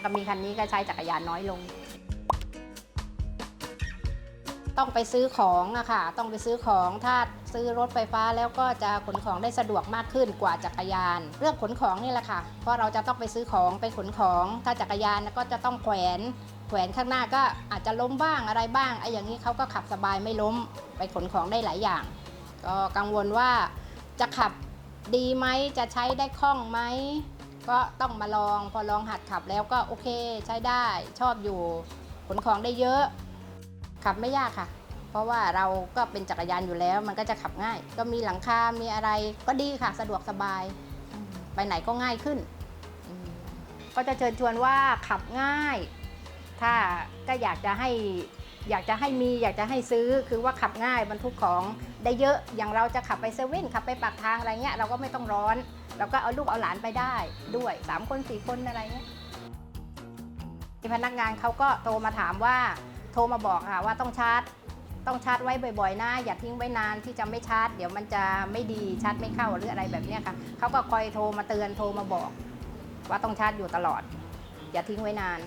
งก็มีคันนี้ก็ใช้จักรยานน้อยลง ต้องไปซื้อของอะค่ะ ต้องไปซื้อของถ้าซื้อรถไฟฟ้าแล้วก็จะขนของได้สะดวกมากขึ้นกว่าจักรยาน เรื่องขนของนี่แหละค่ะ เพราะเราจะต้องไปซื้อของไปขนของ ถ้าจักรยานก็จะต้องแขวนแขวนข้างหน้าก็อาจจะล้มบ้างอะไรบ้างไอ้อย่างนี้เขาก็ขับสบายไม่ล้มไปขนของได้หลายอย่าง ก็กังวลว่าจะขับดีไหมจะใช้ได้คล่องไหม ก็ต้องมาลองพอลองหัดขับแล้วก็โอเคใช้ได้ชอบอยู่ขนของได้เยอะ ขับไม่ยากค่ะ เพราะว่าเราก็เป็นจักรยานอยู่แล้ว มันก็จะขับง่าย ก็มีหลังคา มีอะไรก็ดีค่ะ สะดวกสบาย ไปไหนก็ง่ายขึ้น ก็จะเชิญชวนว่าขับง่าย ถ้าก็อยากจะให้ อยากจะให้มีอยากจะให้ซื้อคือว่าขับง่ายบรรทุกของได้เยอะอย่างเราจะขับไปเซเว่นขับไปปากทางอะไรเงี้ยเราก็ไม่ต้องร้อน เราก็เอาลูกเอาหลานไปได้ด้วยสามคนสี่คนอะไรเงี้ยมีพนักงานเขาก็โทรมาถามว่าโทรมาบอกค่ะว่าต้องชาร์จต้องชาร์จไว้บ่อยๆนะอย่าทิ้งไว้นานที่จะไม่ชาร์จ เดี๋ยวมันจะไม่ดีชาร์จไม่เข้าหรืออะไรแบบเนี้ยค่ะเขาก็คอยโทรมาเตือนโทรมาบอก ว่าต้องชาร์จอยู่ตลอด อย่าทิ้งไว้นาน